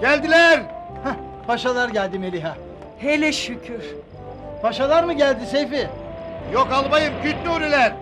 Geldiler. Hah, paşalar geldi Meliha. Hele şükür. Paşalar mı geldi Seyfi? Yok albayım Küt Nuriler.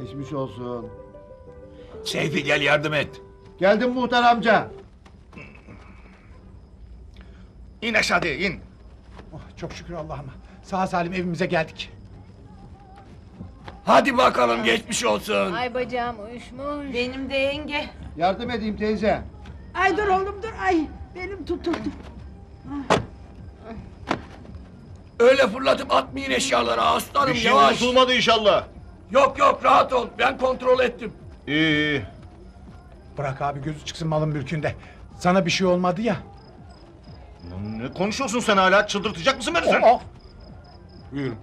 Geçmiş olsun. Seyfi gel yardım et. Geldim muhtar amca. İn aşağı in. Oh, çok şükür Allah'ıma. Sağ salim evimize geldik. Hadi bakalım geçmiş olsun. Ay bacağım uyuşmuş. Benim de yenge. Yardım edeyim teyze. Ay dur oğlum dur ay. Benim tutuldu. Öyle fırlatıp atmayın eşyaları aslanım Bir şey yavaş. unutulmadı inşallah. Yok yok rahat ol ben kontrol ettim. İyi iyi. Bırak abi gözü çıksın malın mülkünde. Sana bir şey olmadı ya. Lan Ne konuşuyorsun sen hala? Çıldırtacak mısın beni sen? Oh, Buyurun.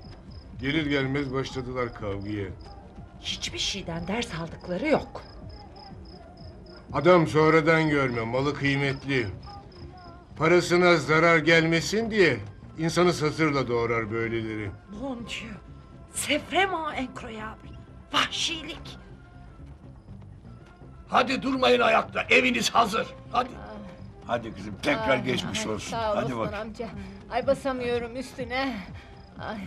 Gelir gelmez başladılar kavgaya. Hiçbir şeyden ders aldıkları yok. Adam sonradan görme, malı kıymetli. Parasına zarar gelmesin diye insanı satırla doğrar böyleleri. Mon Dieu. C'est vraiment incroyable. Vahşilik. Hadi durmayın ayakta eviniz hazır. Hadi. Hadi kızım tekrar geçmiş ay, olsun. Sağ ol Hadi Osman bak. amca. Ay basamıyorum üstüne. Ay.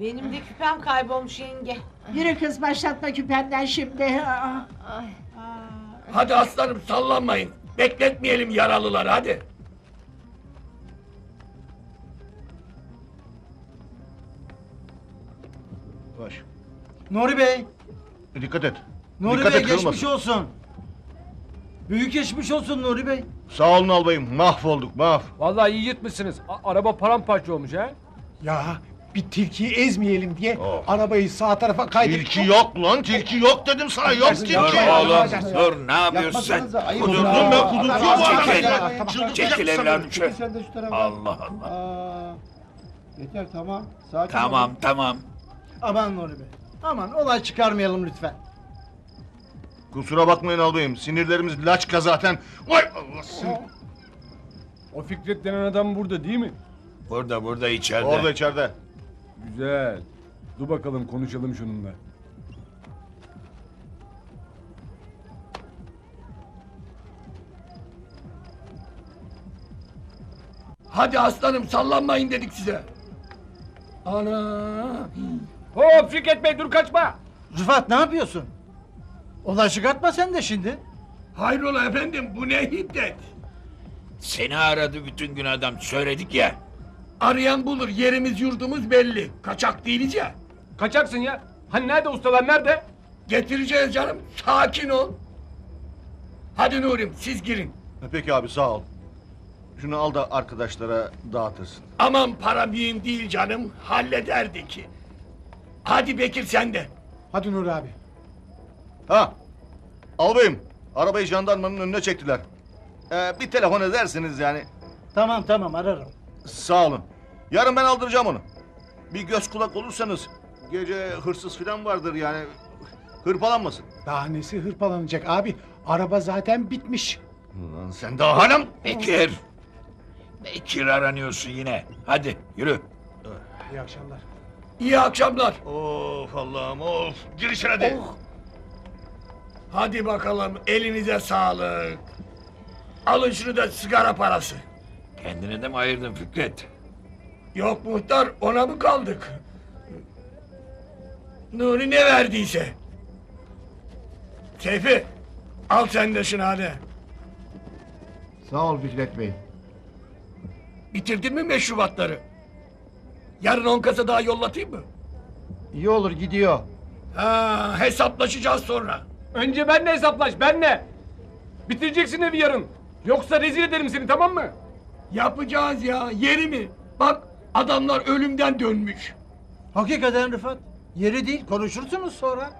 Benim de küpem kaybolmuş yenge. Yürü kız başlatma küpenden şimdi. Aa. Ay. Hadi aslanım sallanmayın. Bekletmeyelim yaralıları hadi. Baş. Nuri Bey. Dikkat et. Nuri Dikkat Bey et geçmiş kırılmasın. olsun. Büyük geçmiş olsun Nuri Bey. Sağ olun albayım. Mahvolduk mahv. Vallahi iyi yırtmışsınız. A- araba paramparça olmuş ha. Ya bir tilkiyi ezmeyelim diye Oh. arabayı sağ tarafa kaydırdık. Tilki yok lan. Tilki yok dedim sana. Yok tilki. Dur oğlum yapma. dur ne yapıyorsun sen? Yapmasanıza, ayıp Kudurdum olur. ben Aa, kudurtuyor bu çekil. ya. tamam. Çıldırtacak Çekil mısın evladım beni? şöyle. Sen de şu tarafa. Allah Allah. Aa, yeter tamam. Sakin Tamam tamam. Aman Nuri Bey. Aman olay çıkarmayalım lütfen. Kusura bakmayın albayım. Sinirlerimiz laçka zaten. Vay Allah seni. O Fikret denen adam burada değil mi? Burada burada içeride. Orada içeride. Güzel. Dur bakalım konuşalım şununla. Hadi aslanım sallanmayın dedik size. Ana. Hop Fikret Bey dur kaçma. Rıfat ne yapıyorsun? Olay çıkartma sen de şimdi. Hayrola efendim bu ne hiddet? Seni aradı bütün gün adam söyledik ya. Arayan bulur yerimiz yurdumuz belli. Kaçak değiliz ya. Kaçaksın ya. Hani nerede ustalar nerede? Getireceğiz canım sakin ol. Hadi Nurim siz girin. Peki abi sağ ol. Şunu al da arkadaşlara dağıtırsın. Aman para mühim değil canım hallederdik. Hadi Bekir sen de. Hadi Nur abi. Ha. Albayım. Arabayı jandarmanın önüne çektiler. Ee, bir telefon edersiniz yani. Tamam tamam ararım. Sağ olun. Yarın ben aldıracağım onu. Bir göz kulak olursanız gece hırsız falan vardır yani. Hırpalanmasın. Daha nesi hırpalanacak abi? Araba zaten bitmiş. Ulan sen daha hala mı? Bekir. Bekir aranıyorsun yine. Hadi yürü. İyi akşamlar. İyi akşamlar. Of Allah'ım of. Gir içeri hadi. Hadi bakalım elinize sağlık. Alın şunu da sigara parası. Kendine de mi ayırdın Fikret? Yok muhtar ona mı kaldık? Nuri ne verdiyse. Seyfi al sen de şunu hadi. Sağ ol Fikret Bey. Bitirdin mi meşrubatları? Yarın on kasa daha yollatayım mı? İyi olur gidiyor. Ha, hesaplaşacağız sonra. Önce benle hesaplaş benle. Bitireceksin evi yarın. Yoksa rezil ederim seni tamam mı? Yapacağız ya yeri mi? Bak adamlar ölümden dönmüş. Hakikaten Rıfat. Yeri değil konuşursunuz sonra.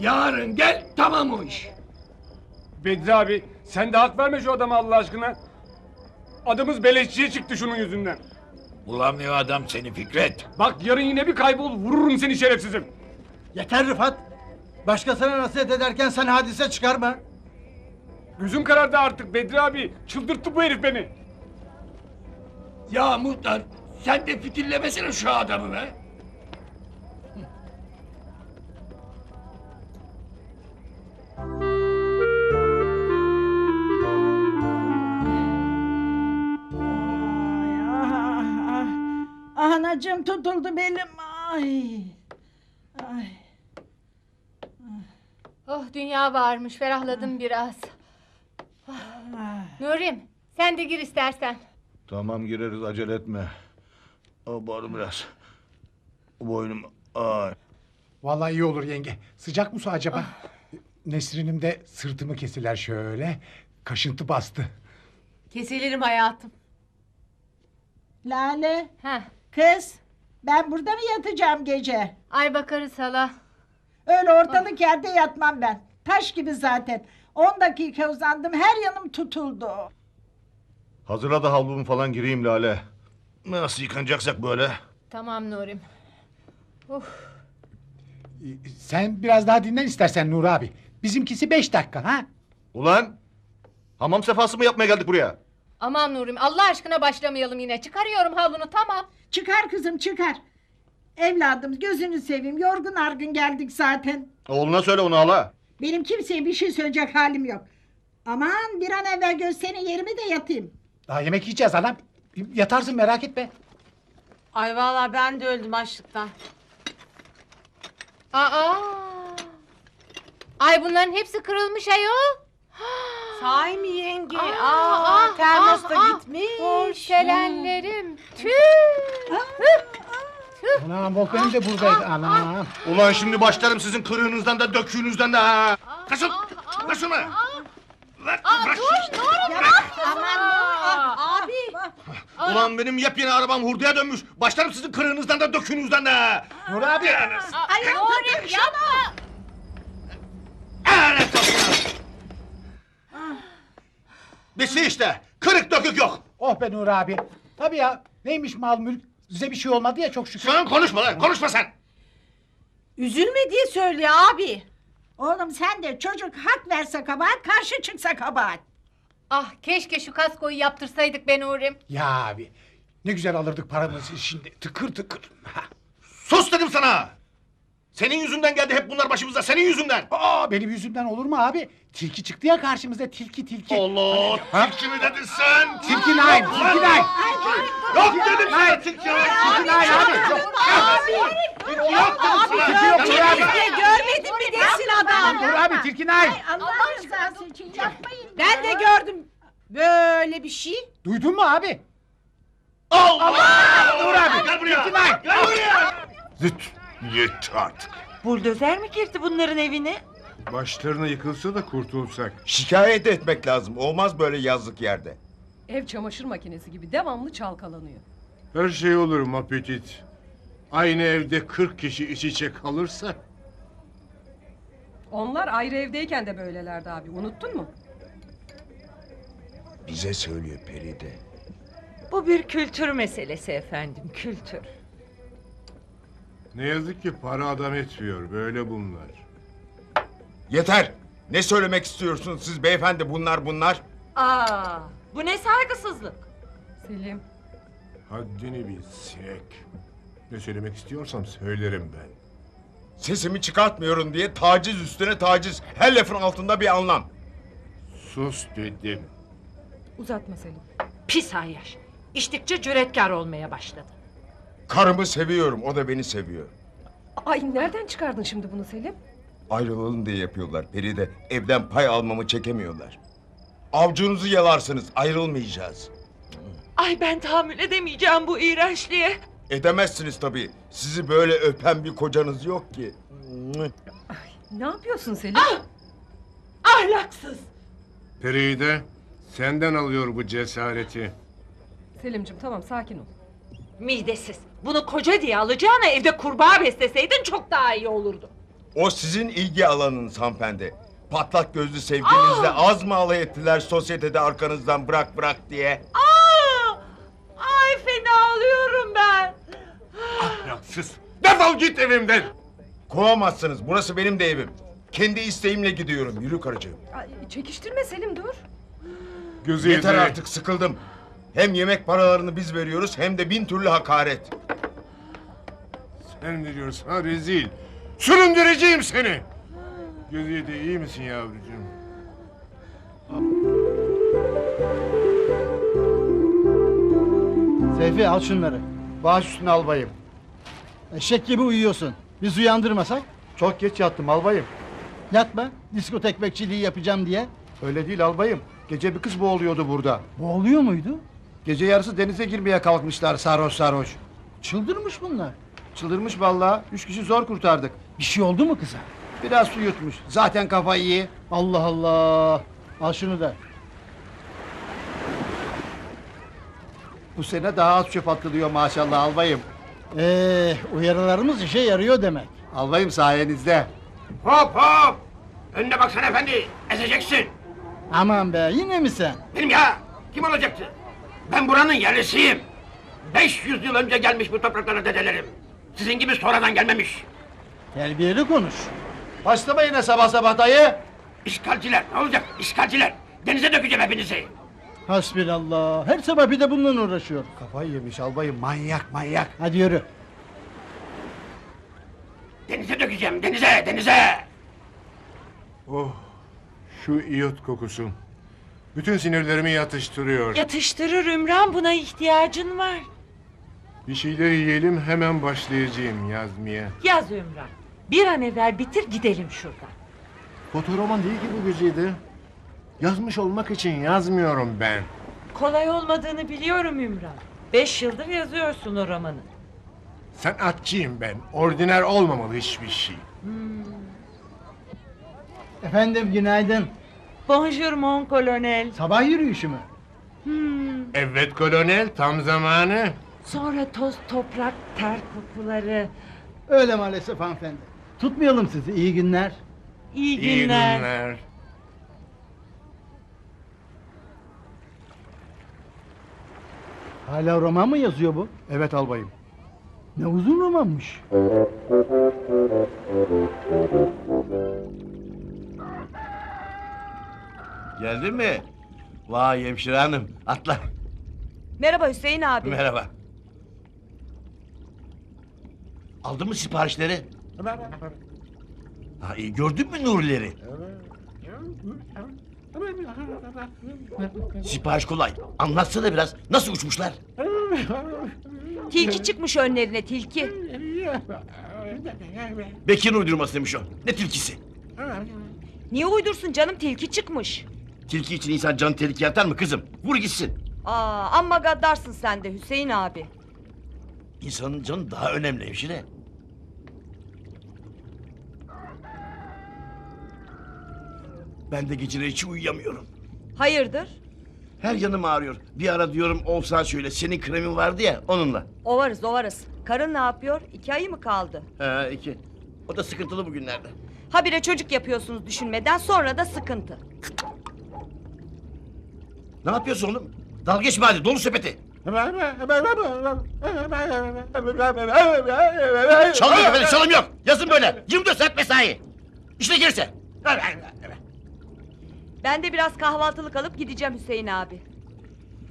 Yarın gel tamam o iş. Bedri abi sen de hak verme şu adama Allah aşkına. Adımız beleşçiye çıktı şunun yüzünden. Bulamıyor adam seni Fikret. Bak yarın yine bir kaybol vururum seni şerefsizim. Yeter Rıfat. Başkasına nasihat ederken sen hadise çıkarma. Gözüm karardı artık Bedri abi. Çıldırttı bu herif beni. Ya muhtar sen de fitillemesene şu adamı be. Ah. Anacığım tutuldu belim. Ay. Ay. Oh dünya varmış ferahladım biraz. Ah. Nurim sen de gir istersen. Tamam gireriz acele etme. Abarım biraz. Boynum ay. Vallahi iyi olur yenge. Sıcak mı su acaba? Nesrin'im de sırtımı kesiler şöyle. Kaşıntı bastı. Kesilirim hayatım. Lale. Heh. Kız. Ben burada mı yatacağım gece? Ay bakarız hala. Öyle ortalık yerde yatmam ben. Taş gibi zaten. 10 dakika uzandım her yanım tutuldu. Hazırla da havlumu falan gireyim Lale. Nasıl yıkanacaksak böyle? Tamam Nurim. Ee, Sen biraz daha dinlen istersen Nur abi. Bizimkisi beş dakika ha? Ulan hamam sefası mı yapmaya geldik buraya? Aman Nurim Allah aşkına başlamayalım yine. Çıkarıyorum havlunu tamam. Çıkar kızım çıkar. Evladım gözünü seveyim. Yorgun argın geldik zaten. Oğluna söyle onu hala. Benim kimseye bir şey söyleyecek halim yok. Aman bir an evvel gösterin yerimi de yatayım. Daha yemek yiyeceğiz anam. Yatarsın merak etme. Ay vallahi ben de öldüm açlıktan. Aa. Ay bunların hepsi kırılmış ayol. Sahi mi yenge? Aa, Aa, ah, termos da ah, ah. gitmiş. Porselenlerim. Tüh. Anam Volkan'ım da buradaydı anam. Ulan şimdi başlarım sizin kırığınızdan da döküğünüzden de ha. Kaçın! Kaçın mı? Ver, bırak şunu. Abi. Ulan benim yepyeni arabam hurdaya dönmüş. Başlarım sizin kırığınızdan da döküğünüzden de ha. Nur abi. Ay Nurim yapma. Lanet olsun. Bisi işte. Kırık dökük yok. Oh be Nur abi. Tabii ya. Neymiş mal mülk? Size bir şey olmadı ya çok şükür. Sen konuşma lan. Konuşma sen. Üzülme diye söylüyor abi. Oğlum sen de çocuk hak verse kabahat karşı çıksa kabahat. Ah keşke şu kaskoyu yaptırsaydık be Nurim. Ya abi. Ne güzel alırdık paramızı şimdi. Tıkır tıkır. Ha. Sus dedim sana. Senin yüzünden geldi hep bunlar başımıza. Senin yüzünden. Aa benim yüzümden olur mu abi? Tilki çıktı ya karşımıza tilki tilki. Allah. Ha? Tilki mi dedin sen? Tilki nine, tilki nine. Yok dedim sana tilki yok. Tilki nine abi. Yok, Tilki yok dedim sana. tilki yok Nur abi. görmedin mi desin adam. Nur abi tilki nine. Allah rızası için yapmayın. Ben de gördüm. Böyle bir şey. Duydun mu abi? Allah. Nur abi. Gel buraya. Tilki nine. Gel buraya. Zıt. Yeter artık. Buldozer mi girdi bunların evine? Başlarına yıkılsa da kurtulsak. Şikayet etmek lazım. Olmaz böyle yazlık yerde. Ev çamaşır makinesi gibi devamlı çalkalanıyor. Her şey olur Mapetit. Aynı evde 40 kişi iç içe kalırsa Onlar ayrı evdeyken de böylelerdi abi. Unuttun mu? Bize söylüyor Peride. Bu bir kültür meselesi efendim kültür. Ne yazık ki para adam etmiyor. Böyle bunlar. Yeter. Ne söylemek istiyorsunuz siz beyefendi bunlar bunlar? Aa, bu ne saygısızlık. Selim. Haddini bil sinek. Ne söylemek istiyorsam söylerim ben. Sesimi çıkartmıyorum diye taciz üstüne taciz. Her lafın altında bir anlam. Sus dedim. Uzatma Selim. Pis ayyaş. İçtikçe cüretkar olmaya başladı. Karımı seviyorum. O da beni seviyor. Ay nereden çıkardın şimdi bunu Selim? Ayrılalım diye yapıyorlar Peride. Evden pay almamı çekemiyorlar. Avcunuzu yalarsınız. Ayrılmayacağız. Ay ben tahammül edemeyeceğim bu iğrençliğe. Edemezsiniz tabii. Sizi böyle öpen bir kocanız yok ki. Ne yapıyorsun Selim? Ahlaksız. Peride senden alıyor bu cesareti. Selimcim tamam sakin ol. Midesiz. Bunu koca diye alacağına evde kurbağa besleseydin çok daha iyi olurdu. O sizin ilgi alanınız hanımefendi. Patlak gözlü sevgilinizle az mı alay ettiler sosyetede arkanızdan bırak bırak diye? Aa! Ay fena alıyorum ben. Ahlaksız. Defol git evimden. Kovamazsınız. Burası benim de evim. Kendi isteğimle gidiyorum. Yürü karıcığım. Ay, çekiştirme Selim dur. Gözü Yeter artık sıkıldım. Hem yemek paralarını biz veriyoruz hem de bin türlü hakaret. Diyorsun ha rezil. Süründüreceğim seni. Gözüyle iyi misin yavrucuğum? Seyfi al şunları. Baş üstüne albayım. Eşek gibi uyuyorsun. Biz uyandırmasak? Çok geç yattım albayım. Yatma. Diskotek bekçiliği yapacağım diye. Öyle değil albayım. Gece bir kız boğuluyordu burada. Boğuluyor muydu? Gece yarısı denize girmeye kalkmışlar sarhoş sarhoş. Çıldırmış bunlar. Çıldırmış vallahi. Üç kişi zor kurtardık. Bir şey oldu mu kıza? Biraz su yutmuş. Zaten kafayı iyi. Allah Allah. Al şunu da. Bu sene daha az çöp atılıyor maşallah albayım. Ee, uyarılarımız işe yarıyor demek. Albayım sayenizde. Hop hop! Önüne baksana efendi, ezeceksin. Aman be yine mi sen? Benim ya, kim olacaktı? Ben buranın yerlisiyim. 500 yıl önce gelmiş bu topraklara dedelerim. Sizin gibi sonradan gelmemiş. Terbiyeli konuş. Başlama yine sabah sabah dayı. İşgalciler, ne olacak? İşgalciler. Denize dökeceğim hepinizi. Hasbinallah. Her sabah bir de bununla uğraşıyor. Kafayı yemiş albayım manyak manyak. Hadi yürü. Denize dökeceğim, denize, denize. Oh, şu iyot kokusu. Bütün sinirlerimi yatıştırıyor. Yatıştırır Ümran buna ihtiyacın var. Bir şeyler yiyelim hemen başlayacağım yazmaya. Yaz Ümran. Bir an evvel bitir gidelim şuradan. Fotoroman değil ki bu güzide. Yazmış olmak için yazmıyorum ben. Kolay olmadığını biliyorum Ümran. Beş yıldır yazıyorsun o romanı. Sanatçıyım ben. Ordiner olmamalı hiçbir şey. Efendim günaydın. Bonjour mon colonel. Sabah yürüyüşü mü? Evet kolonel tam zamanı. Sonra toz toprak ter kokuları. Öyle maalesef hanımefendi. Tutmayalım sizi. İyi günler. İyi İyi günler. günler. Hala roman mı yazıyor bu? Evet albayım. Ne uzun romanmış. Geldin mi? Vay hemşire hanım atla. Merhaba Hüseyin abi. Merhaba. Aldın mı siparişleri? Ha, iyi, gördün mü Nurileri? Sipariş kolay. Anlatsana biraz. Nasıl uçmuşlar? Tilki çıkmış önlerine tilki. Bekir'in uydurmasıymış o. Ne tilkisi? Niye uydursun canım tilki çıkmış. Tilki için insan canı tehlikeye atar mı kızım? Vur gitsin. Aa amma gaddarsın sen de Hüseyin abi. İnsanın canı daha önemli hemşire. Ben de geceleri hiç uyuyamıyorum. Hayırdır? Her yanım ağrıyor. Bir ara diyorum olsan şöyle senin kremin vardı ya onunla. Ovarız ovarız. Karın ne yapıyor? İki ayı mı kaldı? Ha iki. O da sıkıntılı bugünlerde. Habire çocuk yapıyorsunuz düşünmeden sonra da sıkıntı. Ne yapıyorsun oğlum? Dalga geçme hadi dolu sepeti. Çalım yok efendim çalım yok. Yazın böyle. 24 saat mesai. İşte gelirse. Ben de biraz kahvaltılık alıp gideceğim Hüseyin abi.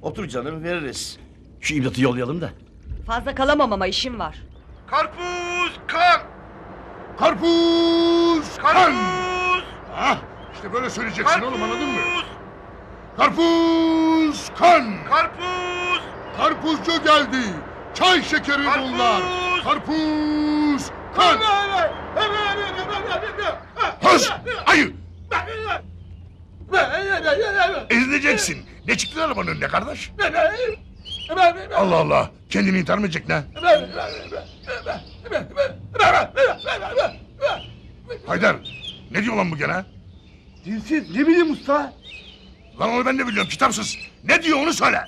Otur canım veririz. Şu imdatı yollayalım da. Fazla kalamam ama işim var. Karpuz kan! Karpuz kan! Ah, işte böyle söyleyeceksin oğlum anladın mı? Karpuz kan! Karpuz! Karpuzcu geldi. Çay şekeri bunlar. Karpuz kan! Höz! Ayı! Ezileceksin. Ne çıktı arabanın önüne kardeş? Allah Allah. Kendini intihar mı edecek ne? Haydar. Ne diyor lan bu gene? Dilsiz ne bileyim usta. Lan onu ben de biliyorum kitapsız. Ne diyor onu söyle.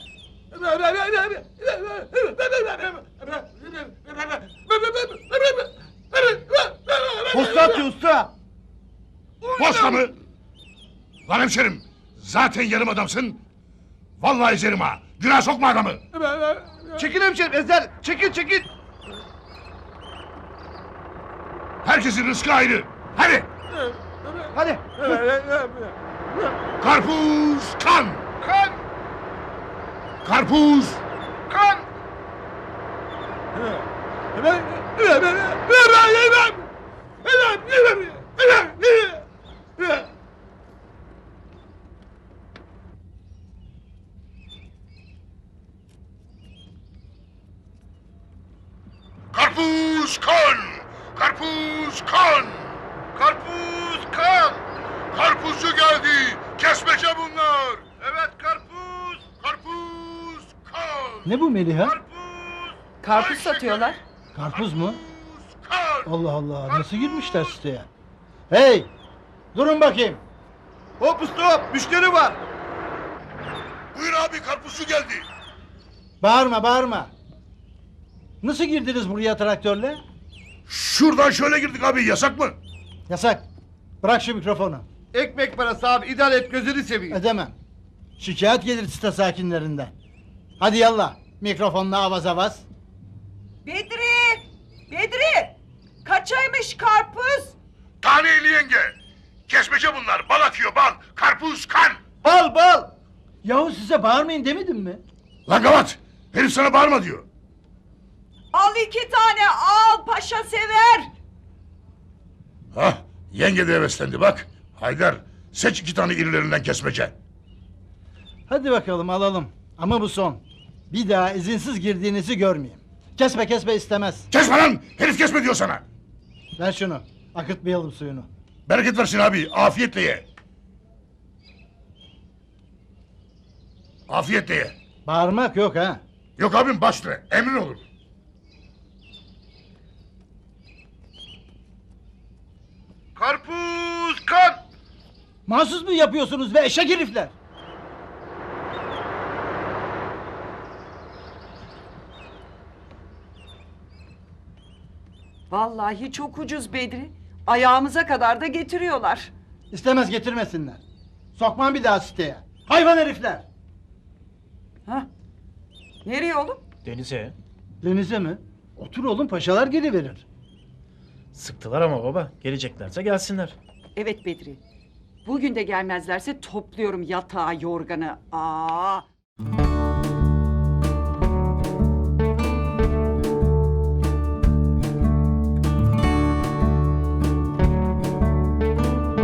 Posta atıyor usta. Posta mı? Lan hemşerim. Zaten yarım adamsın. Vallahi ezerim ha. Günah sokma adamı. Çekil hemşerim Ezer. Çekil çekil. Herkesin rızkı ayrı. Hadi. Hadi. Karpuz kan. Kan. Karpuz. Kan. Karpuz kan! Karpuz kan! Karpuzcu geldi! Kesmece bunlar! Evet karpuz! Karpuz kan! Ne bu Meliha? Karpuz satıyorlar. Karpuz mu? Allah Allah nasıl girmişler siteye? Hey! Durun bakayım. Hop stop müşteri var. Buyur abi karpuzcu geldi. Bağırma bağırma. Nasıl girdiniz buraya traktörle? Şuradan şöyle girdik abi yasak mı? Yasak. Bırak şu mikrofonu. Ekmek parası abi idare et gözünü seveyim. Edemem. Şikayet gelir site sakinlerinden. Hadi yallah. Mikrofonla avaz avaz. Bedri! Bedri! Kaçaymış karpuz? Taneli yenge. Kesmece bunlar bal akıyor bal. Karpuz kan. Bal bal. Yahu size bağırmayın demedim mi? Lan gavat herif sana bağırma diyor. Al iki tane al paşa sever. Hah yenge de heveslendi bak. Haydar seç iki tane irilerinden kesmece. Hadi bakalım alalım. Ama bu son. Bir daha izinsiz girdiğinizi görmeyeyim. Kesme kesme istemez. Kesme lan herif kesme diyor sana. Ver şunu. Akıtmayalım suyunu. Bereket versin abi afiyetle ye. Afiyetle ye. Bağırmak yok ha. Yok abim başla emrin olur. Karpuz kan. Mahsus mu yapıyorsunuz be eşek herifler? Vallahi çok ucuz Bedri. Ayağımıza kadar da getiriyorlar. İstemez getirmesinler. Sokmam bir daha siteye. Hayvan herifler. Ha? Nereye oğlum? Denize. Denize mi? Otur oğlum paşalar geri verir. Sıktılar ama baba. Geleceklerse gelsinler. Evet Bedri. Bugün de gelmezlerse topluyorum yatağı yorganı. Aa,